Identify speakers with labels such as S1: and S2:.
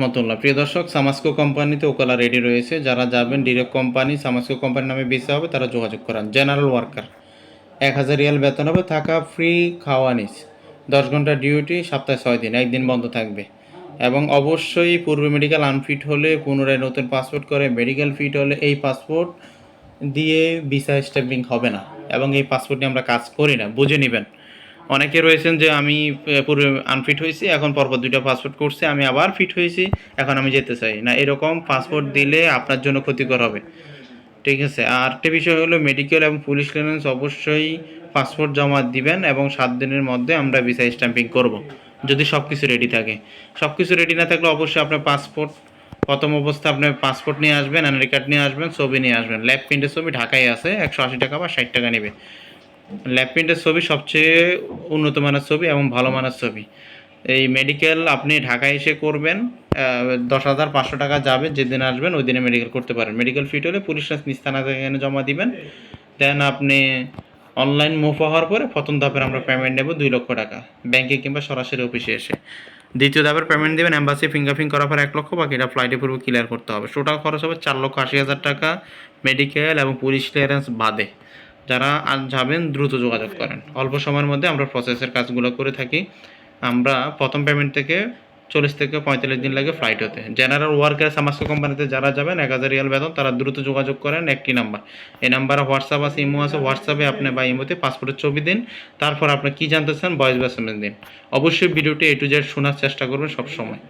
S1: রহমতুল্লাহ। প্রিয় দর্শক সামাস্কো কোম্পানিতে ওকালা রেডি রয়েছে। যারা যাবেন ডিরেক্ট কোম্পানি সামাস্কো কোম্পানির নামে বেচা হবে, তারা যোগাযোগ করান। জেনারেল ওয়ার্কার এক হাজার রিয়াল বেতন হবে, থাকা ফ্রি খাওয়া নিস দশ ঘণ্টা ডিউটি সপ্তাহে ছয় দিন, একদিন বন্ধ থাকবে। এবং অবশ্যই পূর্বে মেডিকেল আনফিট হলে, পুনরায় নতুন পাসপোর্ট করে মেডিকেল ফিট হলে এই পাসপোর্ট দিয়ে ভিসা স্ট্যাম্পিং হবে না। এবং এই পাসপোর্ট নিয়ে আমরা কাজ করি না। বুঝে নেবেন। অনেকে রয়েছেন যে আমি পূর্বে আনফিট হয়েছি, এখন পরপর দুইটা পাসপোর্ট করছে, আমি আবার ফিট হয়েছি, এখন আমি যেতে চাই। না, এরকম পাসপোর্ট দিলে আপনার জন্য ক্ষতিকর হবে। ঠিক আছে? আর একটা বিষয় হলো মেডিকেল এবং পুলিশ ক্লিয়ারেন্স অবশ্যই পাসপোর্ট জমা দিবেন এবং সাত দিনের মধ্যে আমরা ভিসা স্ট্যাম্পিং করব, যদি সব কিছু রেডি থাকে। সব কিছু রেডি না থাকলে অবশ্যই আপনার পাসপোর্ট প্রথম অবস্থা আপনার পাসপোর্ট নিয়ে আসবেন এনআরি কার্ড নিয়ে আসবেন, ছবি নিয়ে আসবেন। ল্যাব প্রিন্টের ছবি ঢাকায় আছে, একশো আশি টাকা বা ষাট টাকা নেবে। ল্যাব প্রিন্টের ছবি সবচেয়ে উন্নত মানের ছবি এবং ভালো মানের ছবি। এই মেডিকেল আপনি ঢাকায় এসে করবেন দশ হাজার পাঁচশো টাকা যাবে যেদিন আসবেন, ওই দিনে মেডিকেল করতে পারেন। মেডিকেল ফিট হলে পুলিশ নিস্তানা এখানে জমা দিবেন। দেন আপনি অনলাইন মুভ হওয়ার পরে প্রথম ধাপের আমরা পেমেন্ট নেব দুই লক্ষ টাকা ব্যাংকে কিংবা সরাসরি অফিসে এসে। দ্বিতীয় ধাপের পেমেন্ট দেবেন অ্যাম্বাসি ফিঙ্গারপ্রিং করার পর এক লক্ষ বাকিটা ফ্লাইটে পূর্বে ক্লিয়ার করতে হবে। টোটাল খরচ হবে চার লক্ষ আশি হাজার টাকা মেডিকেল এবং পুলিশ ক্লিয়ারেন্স বাদে। যারা যাবেন দ্রুত যোগাযোগ করেন। অল্প সময়ের মধ্যে আমরা প্রসেসের কাজগুলো করে থাকি। আমরা প্রথম পেমেন্ট থেকে চল্লিশ থেকে পঁয়তাল্লিশ দিন লাগে ফ্লাইট হতে। জেনারেল ওয়ার্কার সামাস্ক কোম্পানিতে যারা যাবেন, এক হাজার রিয়াল বেতন, তারা দ্রুত যোগাযোগ করেন। একটি নাম্বার এই নাম্বারে হোয়াটসঅ্যাপ আছে ইমো আছে। হোয়াটসঅ্যাপে আপনি বা ইমোতে পাসপোর্টের ছবি দিন। তারপর আপনি কী জানতে চান? ভয়েস বা দিন। অবশ্যই ভিডিওটি এ টু জেড শোনার চেষ্টা করবেন সবসময়।